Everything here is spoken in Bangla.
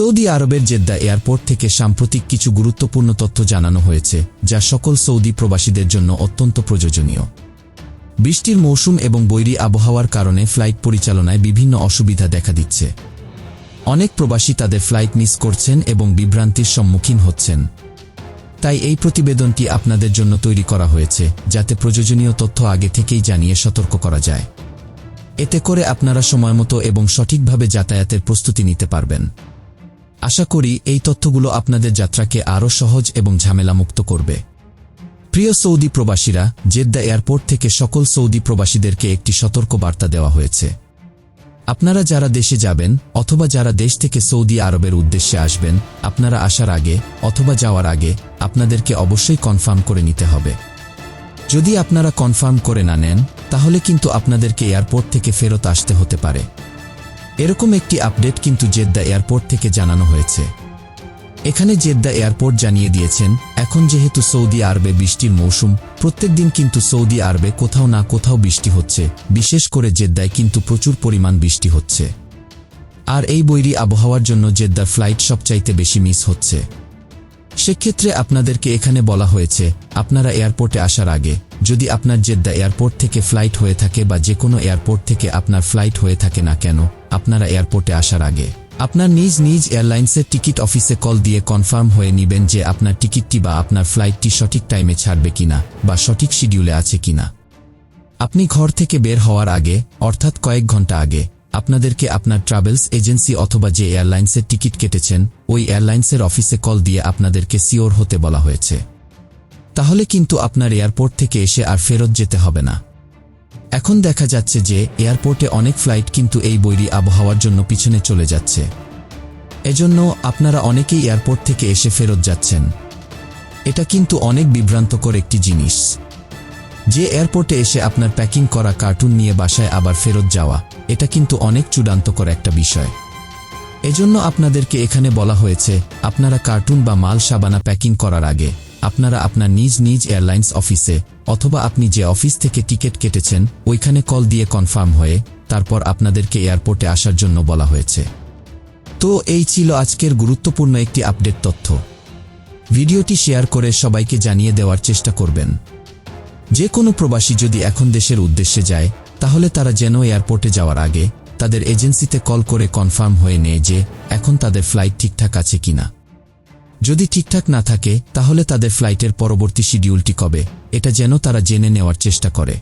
সৌদি আরবের জেদ্দা এয়ারপোর্ট থেকে সাম্প্রতিক কিছু গুরুত্বপূর্ণ তথ্য জানানো হয়েছে, যা সকল সৌদি প্রবাসীদের জন্য অত্যন্ত প্রয়োজনীয়। বৃষ্টির মৌসুম এবং বৈরী আবহাওয়ার কারণে ফ্লাইট পরিচালনায় বিভিন্ন অসুবিধা দেখা দিচ্ছে। অনেক প্রবাসী তাদের ফ্লাইট মিস করছেন এবং বিভ্রান্তির সম্মুখীন হচ্ছেন। তাই এই প্রতিবেদনটি আপনাদের জন্য তৈরি করা হয়েছে, যাতে প্রয়োজনীয় তথ্য আগে থেকেই জানিয়ে সতর্ক করা যায়। এতে করে আপনারা সময়মতো এবং সঠিকভাবে যাতায়াতের প্রস্তুতি নিতে পারবেন। আশা করি এই তথ্যগুলো আপনাদের যাত্রাকে আরও সহজ এবং ঝামেলামুক্ত করবে। প্রিয় সৌদি প্রবাসীরা, জেদ্দা এয়ারপোর্ট থেকে সকল সৌদি প্রবাসীদেরকে একটি সতর্ক বার্তা দেওয়া হয়েছে। আপনারা যারা দেশে যাবেন অথবা যারা দেশ থেকে সৌদি আরবের উদ্দেশ্যে আসবেন, আপনারা আসার আগে অথবা যাওয়ার আগে আপনাদেরকে অবশ্যই কনফার্ম করে নিতে হবে। যদি আপনারা কনফার্ম করে না নেন, তাহলে কিন্তু আপনাদেরকে এয়ারপোর্ট থেকে ফেরত আসতে হতে পারে। এরকম একটি আপডেট কিন্তু জেদ্দা এয়ারপোর্ট থেকে জানানো হয়েছে। এখানে জেদ্দা এয়ারপোর্ট জানিয়ে দিয়েছেন, এখন যেহেতু সৌদি আরবে বৃষ্টির মৌসুম, প্রত্যেক দিন কিন্তু সৌদি আরবে কোথাও না কোথাও বৃষ্টি হচ্ছে, বিশেষ করে জেদ্দায় কিন্তু প্রচুর পরিমাণ বৃষ্টি হচ্ছে। আর এই বৈরী আবহাওয়ার জন্য জেদ্দার ফ্লাইট সবচাইতে বেশি মিস হচ্ছে। সেক্ষেত্রে আপনাদেরকে এখানে বলা হয়েছে, আপনারা এয়ারপোর্টে আসার আগে, যদি আপনার জেদ্দা এয়ারপোর্ট থেকে ফ্লাইট হয়ে থাকে বা যে কোনো এয়ারপোর্ট থেকে আপনার ফ্লাইট হয়ে থাকে না কেন, আপনারা এয়ারপোর্টে আসার আগে। আপনার নিজ নিজ এয়ারলাইন্সের টিকিট অফিসে কল দিয়ে কনফার্ম হয়ে নিবেন যে আপনার টিকিটটি বা আপনার ফ্লাইটটি সঠিক টাইমে ছাড়বে কিনা বা সঠিক শিডিউলে আছে কিনা। আপনি ঘর থেকে বের হওয়ার আগে, অর্থাৎ কয়েক ঘণ্টা আগে আপনাদেরকে আপনার ট্রাভেলস এজেন্সি অথবা যে এয়ারলাইন্সের টিকিট কেটেছেন, ওই এয়ারলাইন্সের অফিসে কল দিয়ে আপনাদেরকে সিওর হতে বলা হয়েছে। তাহলে কিন্তু আপনার এয়ারপোর্ট থেকে এসে আর ফেরত যেতে হবে না। এখন দেখা যাচ্ছে যে এয়ারপোর্টে অনেক ফ্লাইট কিন্তু এই বৈরী আবহাওয়ার জন্য পিছনে চলে যাচ্ছে। এজন্য আপনারা অনেকেই এয়ারপোর্ট থেকে এসে ফেরত যাচ্ছেন। এটা কিন্তু অনেক বিভ্রান্তকর একটি জিনিস। যে এয়ারপোর্টে এসে আপনার প্যাকিং করা কার্টুন নিয়ে বাসায় আবার ফেরত যাওয়া, এটা কিন্তু অনেক চূড়ান্তকর একটা বিষয়। এজন্য আপনাদেরকে এখানে বলা হয়েছে, আপনারা কার্টুন বা মাল সাবানা প্যাকিং করার আগে, আপনারা আপনার নিজ নিজ এয়ারলাইন্স অফিসে, অথবা আপনি যে অফিস থেকে টিকিট কেটেছেন, ওইখানে কল দিয়ে কনফার্ম হয়ে, তারপর আপনাদেরকে এয়ারপোর্টে আসার জন্য বলা হয়েছে। তো এই ছিল আজকের গুরুত্বপূর্ণ একটি আপডেট তথ্য। ভিডিওটি শেয়ার করে সবাইকে জানিয়ে দেওয়ার চেষ্টা করবেন। যে কোনো প্রবাসী যদি এখন দেশের উদ্দেশ্যে যায়, তাহলে তারা যেন এয়ারপোর্টে যাওয়ার আগে তাদের এজেন্সিতে কল করে কনফার্ম হয়ে নেয় যে এখন তাদের ফ্লাইট ঠিকঠাক আছে কিনা। যদি ঠিকঠাক না থাকে, তাহলে তাদের ফ্লাইটের পরবর্তী শিডিউলটি কবে, এটা যেন তারা জেনে নেওয়ার চেষ্টা করে।